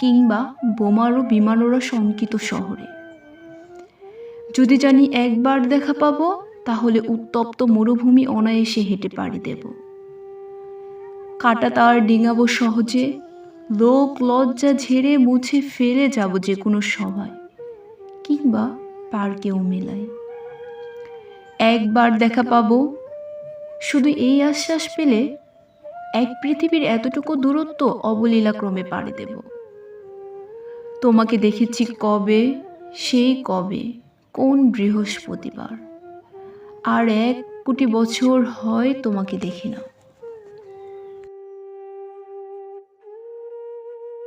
কিংবা বোমারো বিমানোরা শঙ্কিত শহরে। যদি জানি একবার দেখা পাবো, তাহলে উত্তপ্ত মরুভূমি অনায়াসে হেঁটে পাড়ি দেব। কাটা তার ডিঙাবো সহজে, লোক লজ্জা ঝেড়ে মুছে ফেলে যাব যে কোনো সভায় কিংবা পার্কেও মেলায়। একবার দেখা পাবো, শুধু এই আশ্বাস পেলে এক পৃথিবীর এতটুকু দূরত্ব অবলীলাক্রমে পাড়ি দেব। তোমাকে দেখেছি কবে? সেই কবে, কোন বৃহস্পতিবার? আর এক কোটি বছর হয় তোমাকে দেখি না।